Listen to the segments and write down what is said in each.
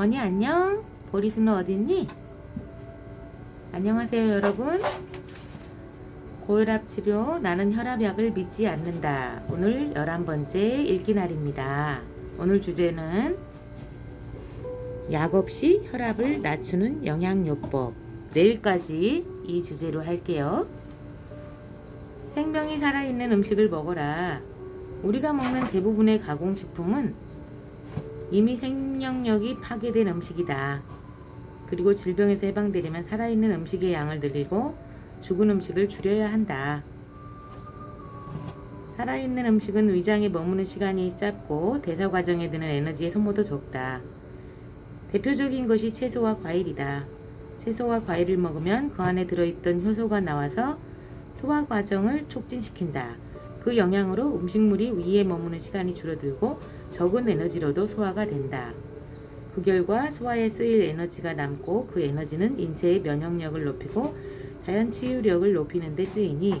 건이 안녕? 보리스는 어딨니? 안녕하세요 여러분. 고혈압 치료 나는 혈압약을 믿지 않는다. 오늘 11번째 읽기 날입니다. 오늘 주제는 약 없이 혈압을 낮추는 영양요법. 내일까지 이 주제로 할게요. 생명이 살아있는 음식을 먹어라. 우리가 먹는 대부분의 가공식품은 이미 생명력이 파괴된 음식이다. 그리고 질병에서 해방되려면 살아있는 음식의 양을 늘리고 죽은 음식을 줄여야 한다. 살아있는 음식은 위장에 머무는 시간이 짧고 대사 과정에 드는 에너지의 소모도 적다. 대표적인 것이 채소와 과일이다. 채소와 과일을 먹으면 그 안에 들어있던 효소가 나와서 소화 과정을 촉진시킨다. 그 영향으로 음식물이 위에 머무는 시간이 줄어들고 적은 에너지로도 소화가 된다. 그 결과 소화에 쓰일 에너지가 남고 그 에너지는 인체의 면역력을 높이고 자연 치유력을 높이는 데 쓰이니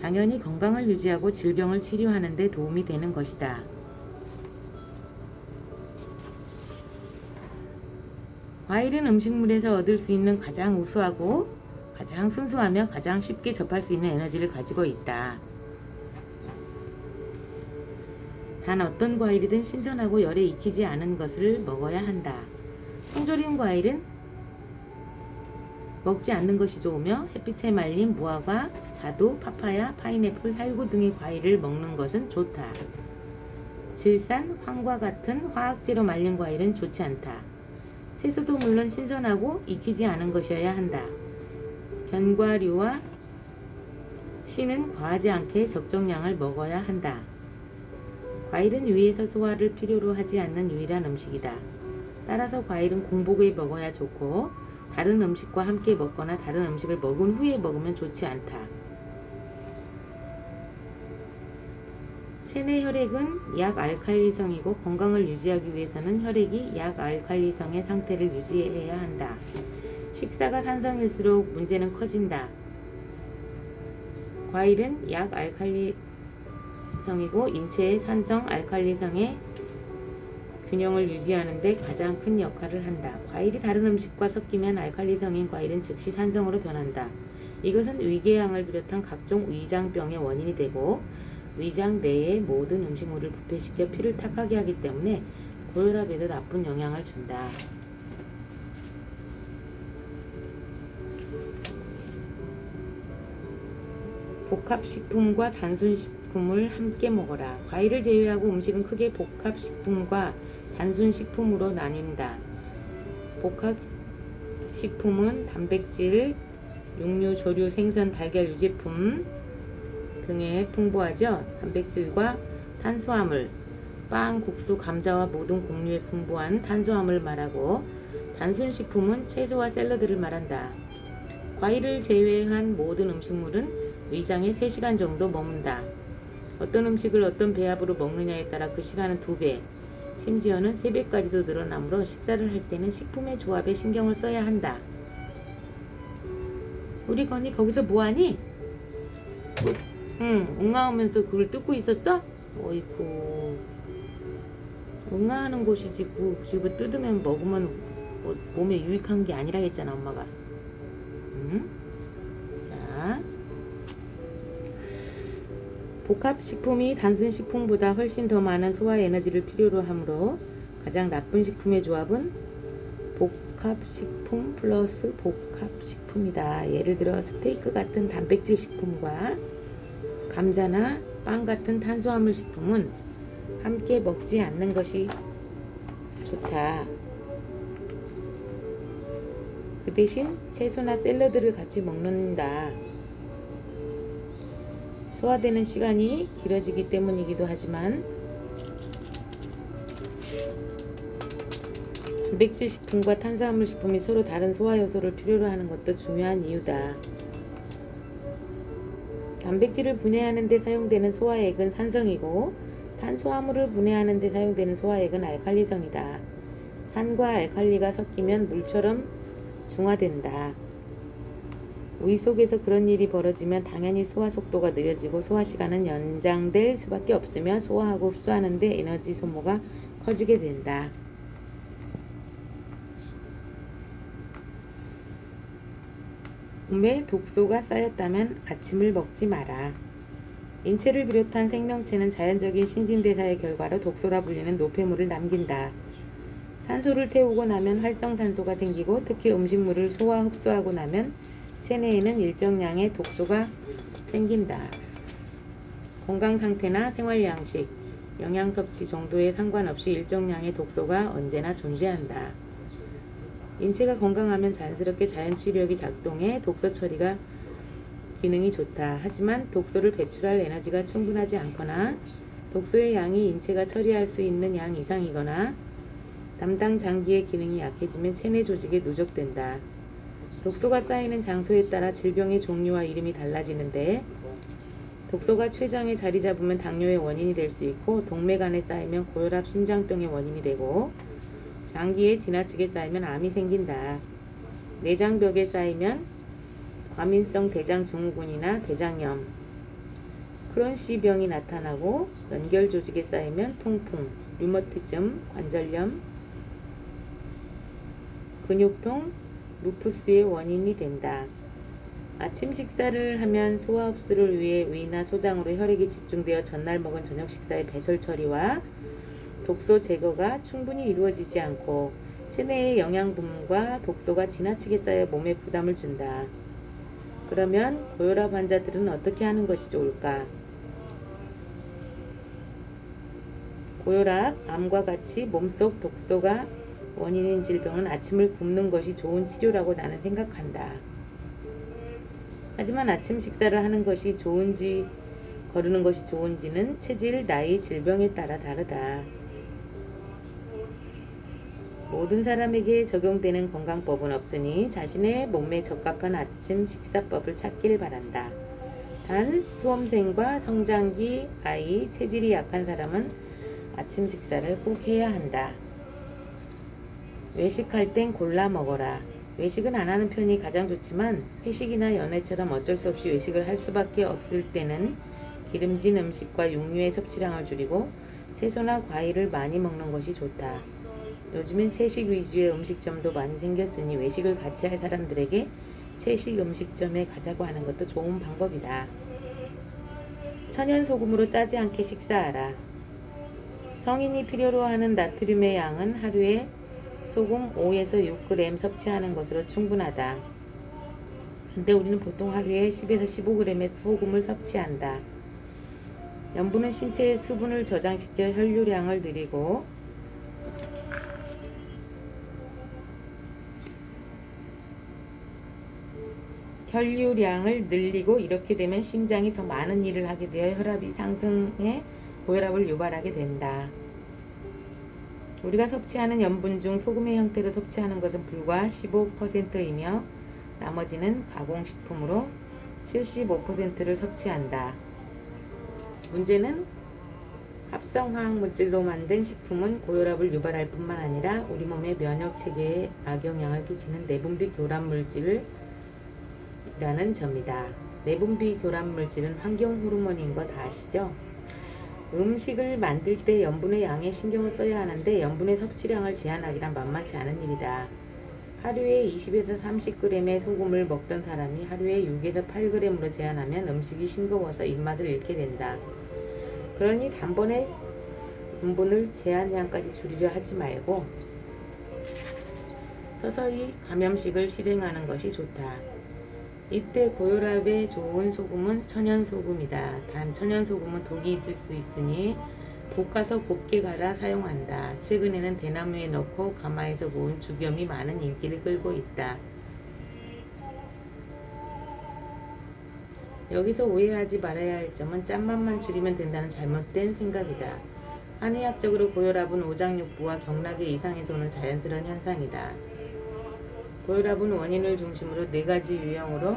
당연히 건강을 유지하고 질병을 치료하는 데 도움이 되는 것이다. 과일은 음식물에서 얻을 수 있는 가장 우수하고 가장 순수하며 가장 쉽게 접할 수 있는 에너지를 가지고 있다. 단 어떤 과일이든 신선하고 열에 익히지 않은 것을 먹어야 한다. 통조림 과일은 먹지 않는 것이 좋으며 햇빛에 말린 무화과, 자두, 파파야, 파인애플, 살구 등의 과일을 먹는 것은 좋다. 질산, 황과 같은 화학제로 말린 과일은 좋지 않다. 채소도 물론 신선하고 익히지 않은 것이어야 한다. 견과류와 씨는 과하지 않게 적정량을 먹어야 한다. 과일은 위에서 소화를 필요로 하지 않는 유일한 음식이다. 따라서 과일은 공복에 먹어야 좋고 다른 음식과 함께 먹거나 다른 음식을 먹은 후에 먹으면 좋지 않다. 체내 혈액은 약 알칼리성이고 건강을 유지하기 위해서는 혈액이 약 알칼리성의 상태를 유지해야 한다. 식사가 산성일수록 문제는 커진다. 과일은 약 알칼리 성이고 인체의 산성 알칼리성의 균형을 유지하는 데 가장 큰 역할을 한다. 과일이 다른 음식과 섞이면 알칼리성인 과일은 즉시 산성으로 변한다. 이것은 위궤양을 비롯한 각종 위장병의 원인이 되고 위장 내의 모든 음식물을 부패시켜 피를 탁하게 하기 때문에 고혈압에도 나쁜 영향을 준다. 복합식품과 단순식품을 함께 먹어라. 과일을 제외하고 음식은 크게 복합식품과 단순식품으로 나뉜다. 복합식품은 단백질, 육류, 조류, 생선, 달걀, 유제품 등에 풍부하죠. 단백질과 탄수화물, 빵, 국수, 감자와 모든 곡류에 풍부한 탄수화물을 말하고 단순식품은 채소와 샐러드를 말한다. 과일을 제외한 모든 음식물은 위장에 3시간 정도 머문다. 어떤 음식을 어떤 배합으로 먹느냐에 따라 그 시간은 2배, 심지어는 3배까지도 늘어나므로 식사를 할 때는 식품의 조합에 신경을 써야 한다. 우리 건이 거기서 뭐하니? 응, 응아하면서 그걸 뜯고 있었어? 어이구. 응아하는 곳이지, 그 집을 뜯으면 먹으면 뭐 몸에 유익한 게 아니라겠잖아, 엄마가. 응? 자. 복합식품이 단순식품보다 훨씬 더 많은 소화 에너지를 필요로 하므로 가장 나쁜 식품의 조합은 복합식품 플러스 복합식품이다. 예를 들어 스테이크 같은 단백질 식품과 감자나 빵 같은 탄수화물 식품은 함께 먹지 않는 것이 좋다. 그 대신 채소나 샐러드를 같이 먹는다. 소화되는 시간이 길어지기 때문이기도 하지만 단백질 식품과 탄수화물 식품이 서로 다른 소화 요소를 필요로 하는 것도 중요한 이유다. 단백질을 분해하는 데 사용되는 소화액은 산성이고 탄수화물을 분해하는 데 사용되는 소화액은 알칼리성이다. 산과 알칼리가 섞이면 물처럼 중화된다. 우이 속에서 그런 일이 벌어지면 당연히 소화 속도가 느려지고 소화 시간은 연장될 수밖에 없으며 소화하고 흡수하는데 에너지 소모가 커지게 된다. 몸에 독소가 쌓였다면 아침을 먹지 마라. 인체를 비롯한 생명체는 자연적인 신진대사의 결과로 독소라 불리는 노폐물을 남긴다. 산소를 태우고 나면 활성산소가 생기고 특히 음식물을 소화 흡수하고 나면 체내에는 일정량의 독소가 생긴다. 건강 상태나 생활 양식, 영양 섭취 정도에 상관없이 일정량의 독소가 언제나 존재한다. 인체가 건강하면 자연스럽게 자연 치료력이 작동해 독소 처리가 기능이 좋다. 하지만 독소를 배출할 에너지가 충분하지 않거나 독소의 양이 인체가 처리할 수 있는 양 이상이거나 담당 장기의 기능이 약해지면 체내 조직에 누적된다. 독소가 쌓이는 장소에 따라 질병의 종류와 이름이 달라지는데 독소가 췌장에 자리 잡으면 당뇨의 원인이 될 수 있고 동맥안에 쌓이면 고혈압 심장병의 원인이 되고 장기에 지나치게 쌓이면 암이 생긴다. 내장벽에 쌓이면 과민성 대장 증후군이나 대장염, 크론시 병이 나타나고 연결 조직에 쌓이면 통풍, 류머티즘, 관절염, 근육통, 루푸스의 원인이 된다. 아침 식사를 하면 소화 흡수를 위해 위나 소장으로 혈액이 집중되어 전날 먹은 저녁 식사의 배설 처리와 독소 제거가 충분히 이루어지지 않고 체내의 영양 분과 독소가 지나치게 쌓여 몸에 부담을 준다. 그러면 고혈압 환자들은 어떻게 하는 것이 좋을까? 고혈압, 암과 같이 몸속 독소가 원인인 질병은 아침을 굶는 것이 좋은 치료라고 나는 생각한다. 하지만 아침 식사를 하는 것이 좋은지 거르는 것이 좋은지는 체질, 나이, 질병에 따라 다르다. 모든 사람에게 적용되는 건강법은 없으니 자신의 몸에 적합한 아침 식사법을 찾기를 바란다. 단 수험생과 성장기, 아이, 체질이 약한 사람은 아침 식사를 꼭 해야 한다. 외식할 땐 골라 먹어라. 외식은 안 하는 편이 가장 좋지만 회식이나 연애처럼 어쩔 수 없이 외식을 할 수밖에 없을 때는 기름진 음식과 육류의 섭취량을 줄이고 채소나 과일을 많이 먹는 것이 좋다. 요즘엔 채식 위주의 음식점도 많이 생겼으니 외식을 같이 할 사람들에게 채식 음식점에 가자고 하는 것도 좋은 방법이다. 천연 소금으로 짜지 않게 식사하라. 성인이 필요로 하는 나트륨의 양은 하루에 소금 5에서 6g 섭취하는 것으로 충분하다. 근데 우리는 보통 하루에 10에서 15g의 소금을 섭취한다. 염분은 신체의 수분을 저장시켜 혈류량을 늘리고 혈류량을 늘리고 이렇게 되면 심장이 더 많은 일을 하게 되어 혈압이 상승해 고혈압을 유발하게 된다. 우리가 섭취하는 염분 중 소금의 형태로 섭취하는 것은 불과 15%이며 나머지는 가공식품으로 75%를 섭취한다. 문제는 합성화학 물질로 만든 식품은 고혈압을 유발할 뿐만 아니라 우리 몸의 면역 체계에 악영향을 끼치는 내분비 교란 물질을 라는 점이다. 내분비 교란 물질은 환경 호르몬인 거 다 아시죠? 음식을 만들 때 염분의 양에 신경을 써야 하는데 염분의 섭취량을 제한하기란 만만치 않은 일이다. 하루에 20에서 30g의 소금을 먹던 사람이 하루에 6에서 8g으로 제한하면 음식이 싱거워서 입맛을 잃게 된다. 그러니 단번에 염분을 제한량까지 줄이려 하지 말고 서서히 감염식을 실행하는 것이 좋다. 이때 고혈압에 좋은 소금은 천연 소금이다. 단 천연 소금은 독이 있을 수 있으니 볶아서 곱게 갈아 사용한다. 최근에는 대나무에 넣고 가마에서 구운 죽염이 많은 인기를 끌고 있다. 여기서 오해하지 말아야 할 점은 짠맛만 줄이면 된다는 잘못된 생각이다. 한의학적으로 고혈압은 오장육부와 경락의 이상에서 오는 자연스러운 현상이다. 고혈압은 원인을 중심으로 네 가지 유형으로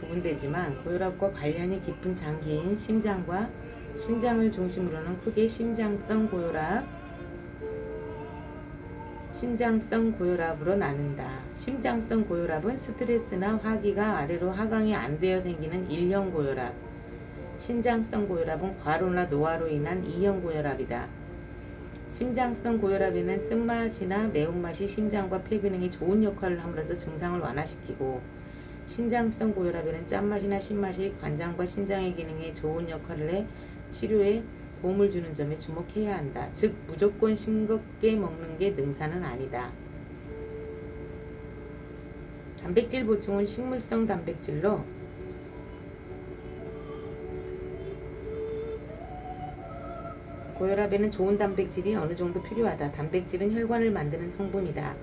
구분되지만 고혈압과 관련이 깊은 장기인 심장과 신장을 중심으로는 크게 심장성 고혈압, 신장성 고혈압으로 나눈다. 심장성 고혈압은 스트레스나 화기가 아래로 하강이 안 되어 생기는 1형 고혈압. 신장성 고혈압은 과로나 노화로 인한 2형 고혈압이다. 심장성 고혈압에는 쓴맛이나 매운맛이 심장과 폐 기능에 좋은 역할을 함으로써 증상을 완화시키고 신장성 고혈압에는 짠맛이나 신맛이 관장과 신장의 기능에 좋은 역할을 해 치료에 도움을 주는 점에 주목해야 한다. 즉 무조건 싱겁게 먹는 게 능사는 아니다. 단백질 보충은 식물성 단백질로 고혈압에는 좋은 단백질이 어느 정도 필요하다. 단백질은 혈관을 만드는 성분이다.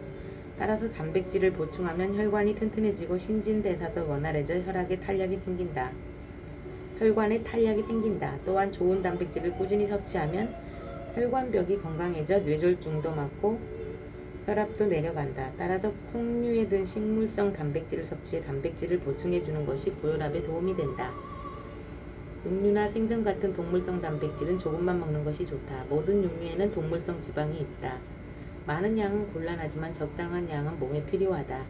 따라서 단백질을 보충하면 혈관이 튼튼해지고 신진대사도 원활해져 혈압에 탄력이 생긴다. 혈관에 탄력이 생긴다. 또한 좋은 단백질을 꾸준히 섭취하면 혈관벽이 건강해져 뇌졸중도 막고 혈압도 내려간다. 따라서 콩류에 든 식물성 단백질을 섭취해 단백질을 보충해 주는 것이 고혈압에 도움이 된다. 육류나 생선 같은 동물성 단백질은 조금만 먹는 것이 좋다. 모든 육류에는 동물성 지방이 있다. 많은 양은 곤란하지만 적당한 양은 몸에 필요하다.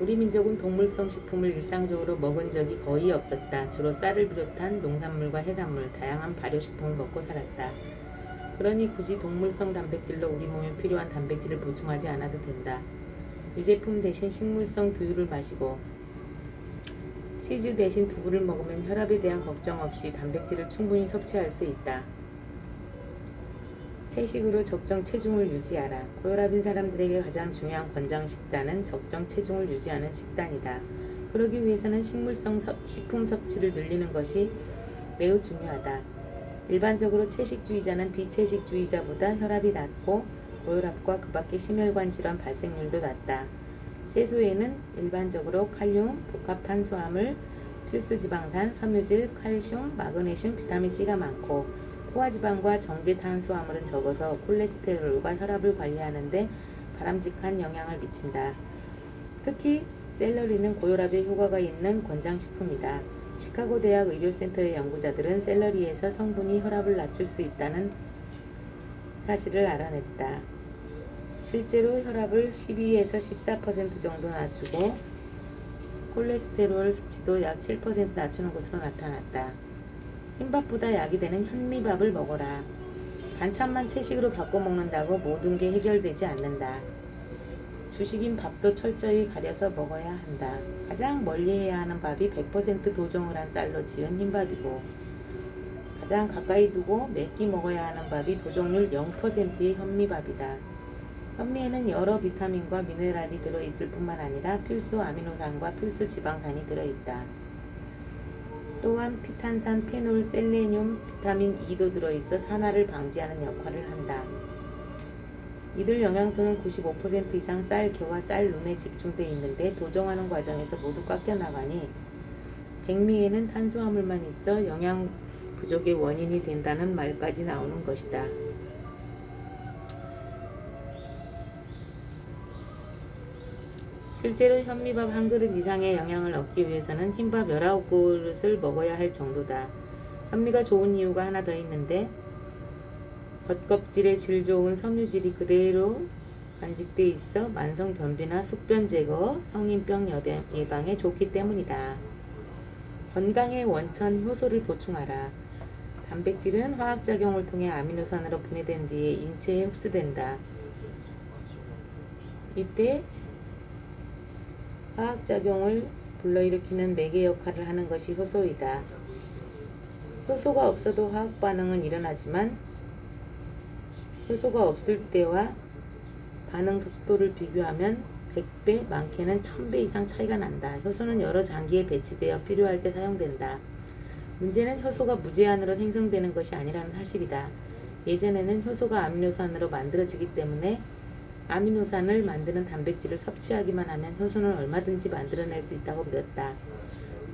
우리 민족은 동물성 식품을 일상적으로 먹은 적이 거의 없었다. 주로 쌀을 비롯한 농산물과 해산물, 다양한 발효식품을 먹고 살았다. 그러니 굳이 동물성 단백질로 우리 몸에 필요한 단백질을 보충하지 않아도 된다. 유제품 대신 식물성 두유를 마시고 치즈 대신 두부를 먹으면 혈압에 대한 걱정 없이 단백질을 충분히 섭취할 수 있다. 채식으로 적정 체중을 유지하라. 고혈압인 사람들에게 가장 중요한 권장 식단은 적정 체중을 유지하는 식단이다. 그러기 위해서는 식물성 섭- 식품 섭취를 늘리는 것이 매우 중요하다. 일반적으로 채식주의자는 비채식주의자보다 혈압이 낮고 고혈압과 그 밖의 심혈관 질환 발생률도 낮다. 채소에는 일반적으로 칼륨, 복합탄수화물, 필수지방산, 섬유질, 칼슘, 마그네슘, 비타민C가 많고 포화지방과 정제탄수화물은 적어서 콜레스테롤과 혈압을 관리하는데 바람직한 영향을 미친다. 특히 샐러리는 고혈압에 효과가 있는 권장식품이다. 시카고 대학 의료센터의 연구자들은 샐러리에서 성분이 혈압을 낮출 수 있다는 사실을 알아냈다. 실제로 혈압을 12에서 14% 정도 낮추고 콜레스테롤 수치도 약 7% 낮추는 것으로 나타났다. 흰밥보다 약이 되는 현미밥을 먹어라. 반찬만 채식으로 바꿔 먹는다고 모든 게 해결되지 않는다. 주식인 밥도 철저히 가려서 먹어야 한다. 가장 멀리 해야 하는 밥이 100% 도정을 한 쌀로 지은 흰밥이고 가장 가까이 두고 맵기 먹어야 하는 밥이 도정률 0%의 현미밥이다. 현미에는 여러 비타민과 미네랄이 들어있을 뿐만 아니라 필수 아미노산과 필수 지방산이 들어있다. 또한 피탄산, 페놀, 셀레늄, 비타민 E도 들어있어 산화를 방지하는 역할을 한다. 이들 영양소는 95% 이상 쌀, 겨와 쌀, 눈에 집중돼 있는데 도정하는 과정에서 모두 깎여 나가니 백미에는 탄수화물만 있어 영양 부족의 원인이 된다는 말까지 나오는 것이다. 실제로 현미밥 한 그릇 이상의 영양을 얻기 위해서는 흰밥 19그릇을 먹어야 할 정도다. 현미가 좋은 이유가 하나 더 있는데 겉껍질의 질 좋은 섬유질이 그대로 간직돼 있어 만성 변비나 숙변 제거, 성인병 예방에 좋기 때문이다. 건강의 원천 효소를 보충하라. 단백질은 화학작용을 통해 아미노산으로 분해된 뒤에 인체에 흡수된다. 이때 화학작용을 불러일으키는 매개 역할을 하는 것이 효소이다. 효소가 없어도 화학 반응은 일어나지만 효소가 없을 때와 반응 속도를 비교하면 100배, 많게는 1000배 이상 차이가 난다. 효소는 여러 장기에 배치되어 필요할 때 사용된다. 문제는 효소가 무제한으로 생성되는 것이 아니라는 사실이다. 예전에는 효소가 아미노산으로 만들어지기 때문에 아미노산을 만드는 단백질을 섭취하기만 하면 효소는 얼마든지 만들어낼 수 있다고 믿었다.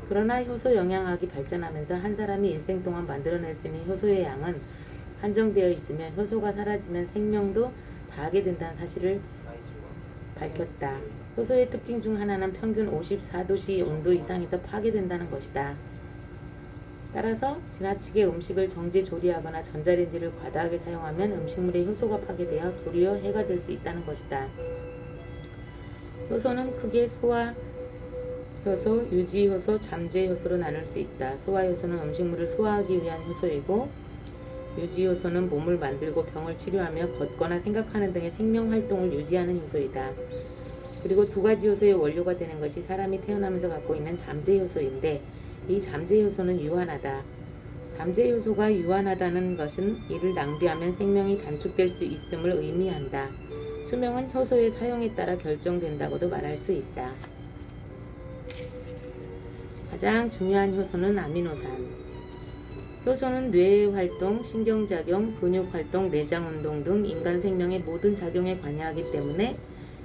그러나 효소 영양학이 발전하면서 한 사람이 일생 동안 만들어낼 수 있는 효소의 양은 한정되어 있으며 효소가 사라지면 생명도 다하게 된다는 사실을 밝혔다. 효소의 특징 중 하나는 평균 54도씨 온도 이상에서 파괴된다는 것이다. 따라서 지나치게 음식을 정제 조리하거나 전자레인지를 과다하게 사용하면 음식물의 효소가 파괴되어 도리어 해가 될 수 있다는 것이다. 효소는 크게 소화 효소, 유지 효소, 잠재 효소로 나눌 수 있다. 소화 효소는 음식물을 소화하기 위한 효소이고 유지 효소는 몸을 만들고 병을 치료하며 걷거나 생각하는 등의 생명 활동을 유지하는 효소이다. 그리고 두 가지 요소의 원료가 되는 것이 사람이 태어나면서 갖고 있는 잠재 요소인데 이 잠재 요소는 유한하다. 잠재 요소가 유한하다는 것은 이를 낭비하면 생명이 단축될 수 있음을 의미한다. 수명은 효소의 사용에 따라 결정된다고도 말할 수 있다. 가장 중요한 효소는 아미노산. 효소는 뇌 활동, 신경작용, 근육활동, 내장운동 등 인간 생명의 모든 작용에 관여하기 때문에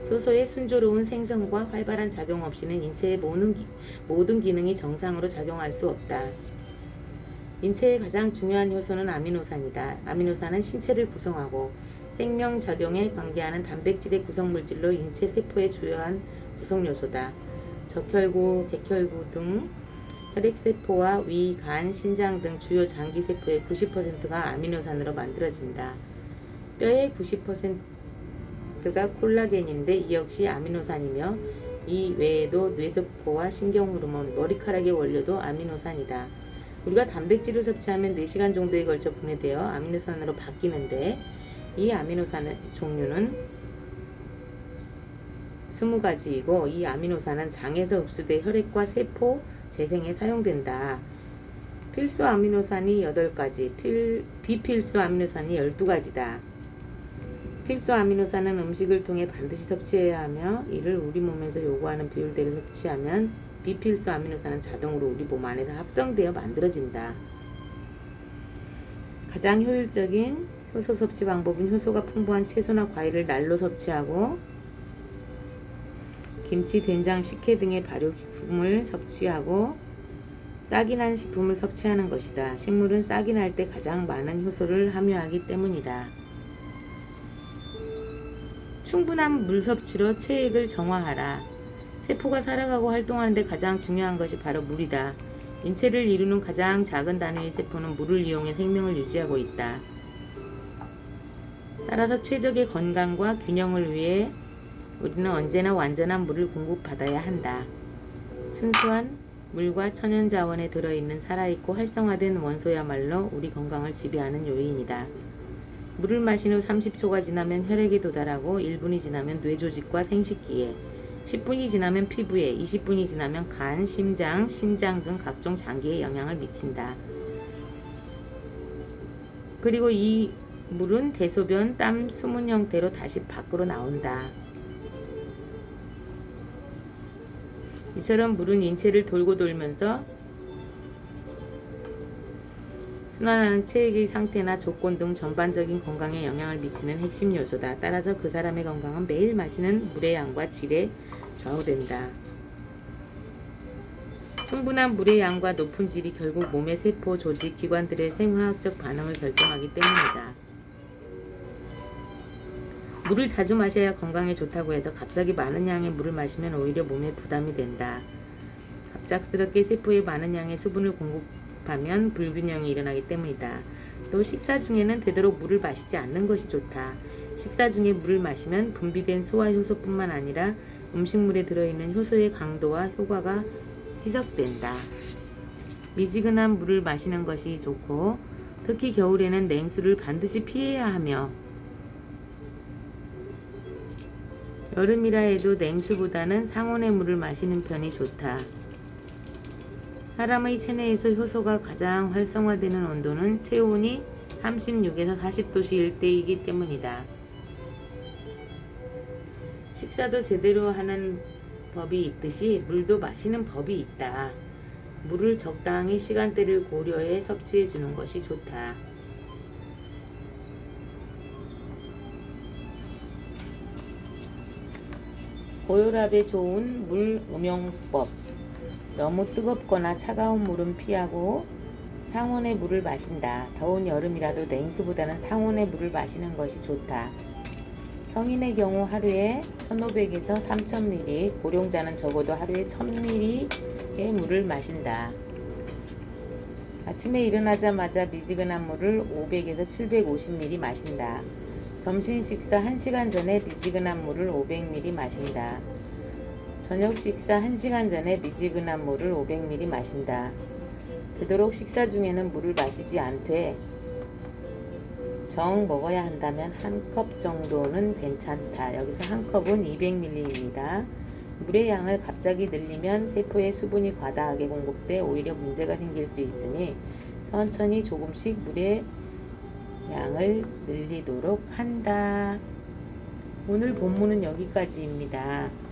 효소의 순조로운 생성과 활발한 작용 없이는 인체의 모든, 기, 모든 기능이 정상으로 작용할 수 없다. 인체의 가장 중요한 효소는 아미노산이다. 아미노산은 신체를 구성하고 생명작용에 관계하는 단백질의 구성물질로 인체 세포의 주요한 구성요소다. 적혈구, 백혈구 등 혈액세포와 위, 간, 신장 등 주요 장기세포의 90%가 아미노산으로 만들어진다. 뼈의 90% 가 콜라겐인데 이 역시 아미노산이며 이 외에도 뇌세포와 신경 호르몬, 머리카락의 원료도 아미노산이다. 우리가 단백질을 섭취하면 4시간 정도에 걸쳐 분해되어 아미노산으로 바뀌는데 이 아미노산 종류는 20가지이고 이 아미노산은 장에서 흡수돼 혈액과 세포 재생에 사용된다. 필수 아미노산이 8가지, 필, 비필수 아미노산이 12가지다. 필수 아미노산은 음식을 통해 반드시 섭취해야 하며 이를 우리 몸에서 요구하는 비율대로 섭취하면 비필수 아미노산은 자동으로 우리 몸 안에서 합성되어 만들어진다. 가장 효율적인 효소 섭취 방법은 효소가 풍부한 채소나 과일을 날로 섭취하고 김치, 된장, 식혜 등의 발효품을 섭취하고 싹이 난 식품을 섭취하는 것이다. 식물은 싹이 날 때 가장 많은 효소를 함유하기 때문이다. 충분한 물 섭취로 체액을 정화하라. 세포가 살아가고 활동하는데 가장 중요한 것이 바로 물이다. 인체를 이루는 가장 작은 단위의 세포는 물을 이용해 생명을 유지하고 있다. 따라서 최적의 건강과 균형을 위해 우리는 언제나 완전한 물을 공급받아야 한다. 순수한 물과 천연 자원에 들어있는 살아있고 활성화된 원소야말로 우리 건강을 지배하는 요인이다. 물을 마신 후 30초가 지나면 혈액에 도달하고 1분이 지나면 뇌 조직과 생식기에 10분이 지나면 피부에 20분이 지나면 간, 심장, 신장 등 각종 장기에 영향을 미친다. 그리고 이 물은 대소변, 땀, 수문 형태로 다시 밖으로 나온다. 이처럼 물은 인체를 돌고 돌면서 순환하는 체액의 상태나 조건 등 전반적인 건강에 영향을 미치는 핵심 요소다. 따라서 그 사람의 건강은 매일 마시는 물의 양과 질에 좌우된다. 충분한 물의 양과 높은 질이 결국 몸의 세포, 조직, 기관들의 생화학적 반응을 결정하기 때문이다. 물을 자주 마셔야 건강에 좋다고 해서 갑자기 많은 양의 물을 마시면 오히려 몸에 부담이 된다. 갑작스럽게 세포에 많은 양의 수분을 공급 하면 불균형이 일어나기 때문이다. 또 식사 중에는 되도록 물을 마시지 않는 것이 좋다. 식사 중에 물을 마시면 분비된 소화 효소뿐만 아니라 음식물에 들어있는 효소의 강도와 효과가 희석된다. 미지근한 물을 마시는 것이 좋고 특히 겨울에는 냉수를 반드시 피해야 하며 여름이라 해도 냉수보다는 상온의 물을 마시는 편이 좋다. 사람의 체내에서 효소가 가장 활성화되는 온도는 체온이 36에서 40도씨일 때이기 때문이다. 식사도 제대로 하는 법이 있듯이 물도 마시는 법이 있다. 물을 적당히 시간대를 고려해 섭취해 주는 것이 좋다. 고혈압에 좋은 물 음용법. 너무 뜨겁거나 차가운 물은 피하고 상온의 물을 마신다. 더운 여름이라도 냉수보다는 상온의 물을 마시는 것이 좋다. 성인의 경우 하루에 1500에서 3000ml, 고령자는 적어도 하루에 1000ml의 물을 마신다. 아침에 일어나자마자 미지근한 물을 500에서 750ml 마신다. 점심 식사 1시간 전에 미지근한 물을 500ml 마신다. 저녁 식사 1시간 전에 미지근한 물을 500ml 마신다. 되도록 식사 중에는 물을 마시지 않되 정 먹어야 한다면 한 컵 정도는 괜찮다. 여기서 한 컵은 200ml입니다. 물의 양을 갑자기 늘리면 세포에 수분이 과다하게 공급돼 오히려 문제가 생길 수 있으니 천천히 조금씩 물의 양을 늘리도록 한다. 오늘 본문은 여기까지입니다.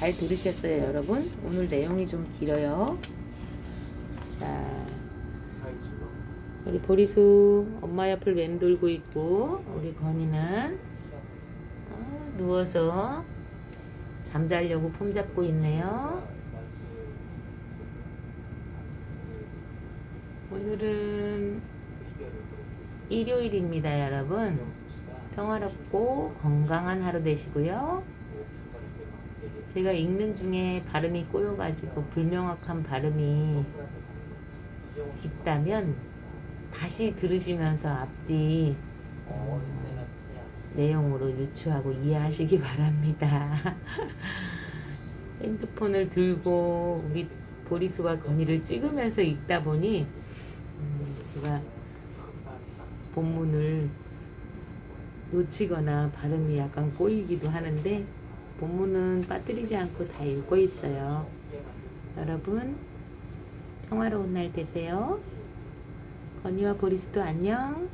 잘 들으셨어요, 여러분? 오늘 내용이 좀 길어요. 자, 우리 보리수 엄마 옆을 맴돌고 있고 우리 건이는 어, 누워서 잠자려고 품 잡고 있네요. 오늘은 일요일입니다, 여러분. 평화롭고 건강한 하루 되시고요. 제가 읽는 중에 발음이 꼬여가지고 불명확한 발음이 있다면 다시 들으시면서 앞뒤 음, 내용으로 유추하고 이해하시기 바랍니다. 핸드폰을 들고 우리 보리수와 건이를 찍으면서 읽다 보니 음, 제가 본문을 놓치거나 발음이 약간 꼬이기도 하는데 본문은 빠뜨리지 않고 다 읽고 있어요. 여러분 평화로운 날 되세요. 건이와 보리스도 안녕.